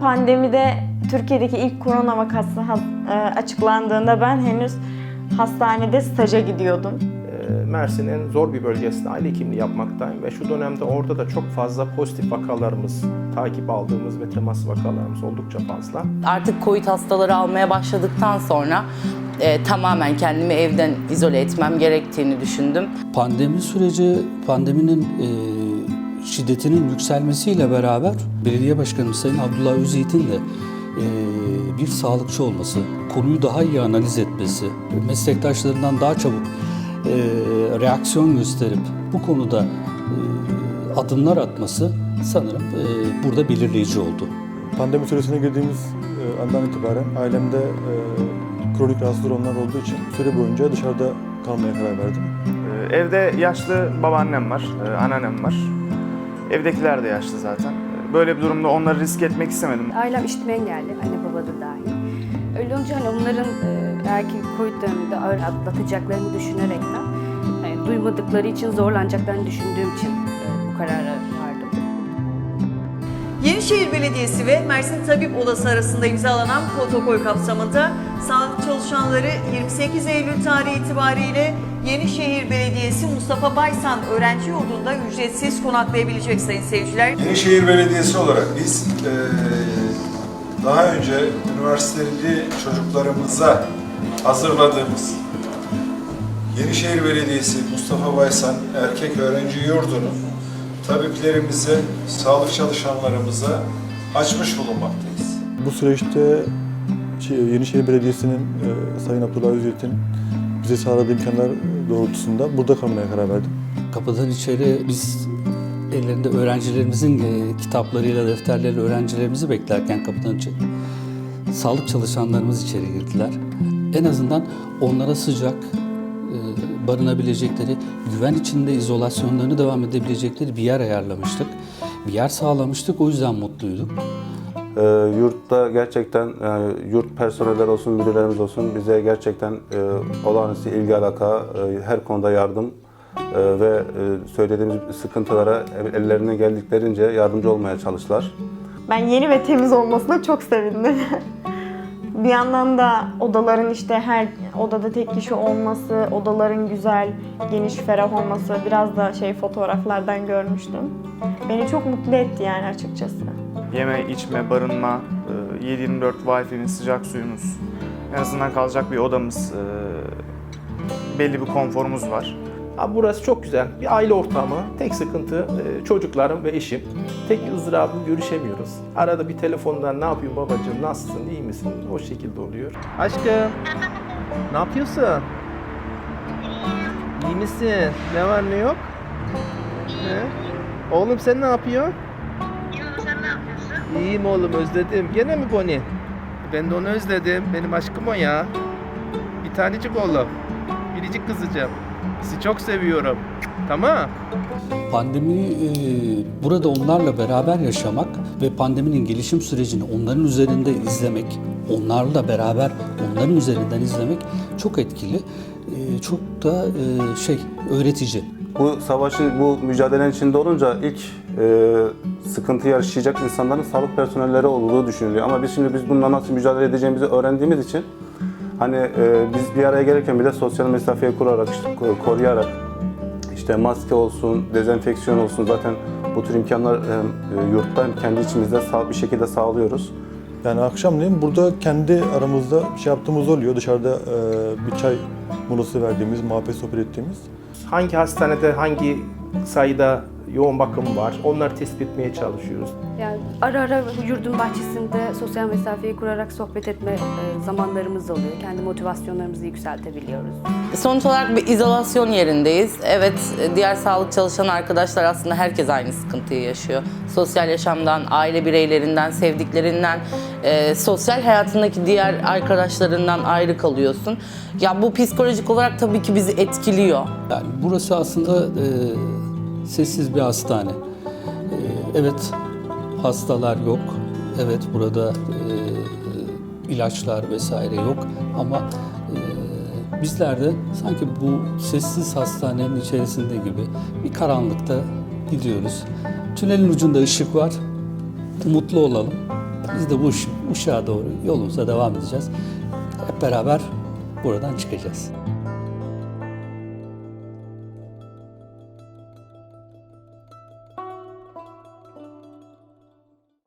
Pandemide Türkiye'deki ilk korona vakası e, açıklandığında ben henüz hastanede staja gidiyordum. Ee, Mersin'in zor bir bölgesinde aile hekimliği yapmaktayım ve şu dönemde orada da çok fazla pozitif vakalarımız, takip aldığımız ve temas vakalarımız oldukça fazla. Artık COVID hastaları almaya başladıktan sonra e, tamamen kendimi evden izole etmem gerektiğini düşündüm. Pandemi süreci, pandeminin e, şiddetinin yükselmesiyle beraber belediye başkanımız Sayın Abdullah Özyiğit'in de e, bir sağlıkçı olması, konuyu daha iyi analiz etmesi, meslektaşlarından daha çabuk e, reaksiyon gösterip bu konuda e, adımlar atması sanırım burada belirleyici oldu. Pandemi süresine girdiğimiz andan itibaren ailemde kronik rahatsız durumlar olduğu için süre boyunca dışarıda kalmaya karar verdim. Evde yaşlı babaannem var, anneannem var. Evdekiler de yaşlı zaten. Böyle bir durumda onları risk etmek istemedim. Ailem işitme engelli, anne baba da dahil. Öyle olunca hani onların e, eğer ki Covid döneminde ağır atlatacaklarını düşünerekten hani duymadıkları için zorlanacaklarını düşündüğüm için e, bu karara Yenişehir Belediyesi ve Mersin Tabip Odası arasında imzalanan protokol kapsamında sağlık çalışanları 28 Eylül tarihi itibariyle Yenişehir Belediyesi Mustafa Baysan Öğrenci Yurdu'nda ücretsiz konaklayabilecek sayın seyirciler. Yenişehir Belediyesi olarak biz eee, daha önce üniversiteli çocuklarımıza hazırladığımız Yenişehir Belediyesi Mustafa Baysan Erkek Öğrenci Yurdu'nu tabiplerimize, sağlık çalışanlarımıza açmış bulunmaktayız. Bu süreçte Yenişehir Belediyesi'nin e, Sayın Abdullah Özyiğit'in bize sağladığı imkanlar doğrultusunda burada kalmaya karar verdim. Kapıdan içeri biz ellerinde öğrencilerimizin e, kitaplarıyla, defterleriyle öğrencilerimizi beklerken kapıdan içeri sağlık çalışanlarımız içeri girdiler. En azından onlara sıcak, barınabilecekleri, güven içinde izolasyonlarını devam edebilecekleri bir yer ayarlamıştık. Bir yer sağlamıştık, o yüzden mutluyduk. Ee, yurtta gerçekten e, yurt personeller olsun, müdürlerimiz olsun bize gerçekten e, olağanüstü ilgi alaka, e, her konuda yardım e, ve e, söylediğimiz sıkıntılara ellerinden geldiklerince yardımcı olmaya çalıştılar. Ben yeni ve temiz olmasına çok sevindim. bir yandan da odaların işte her odada tek kişi olması, odaların güzel, geniş, ferah olması biraz da şey fotoğraflardan görmüştüm. Beni çok mutlu etti yani açıkçası. Yeme, içme, barınma, e, 7-24 Wi-Fi'miz, sıcak suyumuz, en azından kalacak bir odamız, e, belli bir konforumuz var. Ha, burası çok güzel. Bir aile ortamı. Tek sıkıntı e, çocuklarım ve eşim. Tek ızdırabım görüşemiyoruz. Arada bir telefondan ne yapıyorsun babacığım, nasılsın, iyi misin? O şekilde oluyor. Aşkım, ne yapıyorsun? İyi misin? Ne var ne yok? He? Oğlum sen ne yapıyorsun? İyiyim oğlum özledim. Gene mi Bonnie? Ben de onu özledim. Benim aşkım o ya. Bir tanecik oğlum. Biricik kızıcığım. Sizi çok seviyorum. Tamam. Pandemiyi e, burada onlarla beraber yaşamak ve pandeminin gelişim sürecini onların üzerinde izlemek, onlarla beraber onların üzerinden izlemek çok etkili, e, çok da e, şey öğretici. Bu savaşın, bu mücadelenin içinde olunca ilk e, sıkıntı yaşayacak insanların sağlık personelleri olduğu düşünülüyor. Ama biz şimdi biz bununla nasıl mücadele edeceğimizi öğrendiğimiz için hani e, biz bir araya gelirken bile sosyal mesafeyi kurarak, işte, ko- koruyarak işte maske olsun, dezenfeksiyon olsun zaten bu tür imkanlar hem e, yurtta hem kendi içimizde sağ, bir şekilde sağlıyoruz. Yani akşamleyin burada kendi aramızda şey yaptığımız oluyor. Dışarıda e, bir çay molası verdiğimiz, muhabbet sohbet ettiğimiz. Hangi hastanede hangi sayıda yoğun bakım var onları tespit etmeye çalışıyoruz. Yani ara ara yurdun bahçesinde sosyal mesafeyi kurarak sohbet etme e, zamanlarımız oluyor. Kendi motivasyonlarımızı yükseltebiliyoruz. Sonuç olarak bir izolasyon yerindeyiz. Evet, diğer sağlık çalışan arkadaşlar aslında herkes aynı sıkıntıyı yaşıyor. Sosyal yaşamdan, aile bireylerinden, sevdiklerinden, e, sosyal hayatındaki diğer arkadaşlarından ayrı kalıyorsun. Ya bu psikolojik olarak tabii ki bizi etkiliyor. Yani burası aslında e, sessiz bir hastane. E, evet hastalar yok. Evet burada e, ilaçlar vesaire yok ama bizler de sanki bu sessiz hastanenin içerisinde gibi bir karanlıkta gidiyoruz. Tünelin ucunda ışık var. Mutlu olalım. Biz de bu ış- ışığa doğru yolumuza devam edeceğiz. Hep beraber buradan çıkacağız.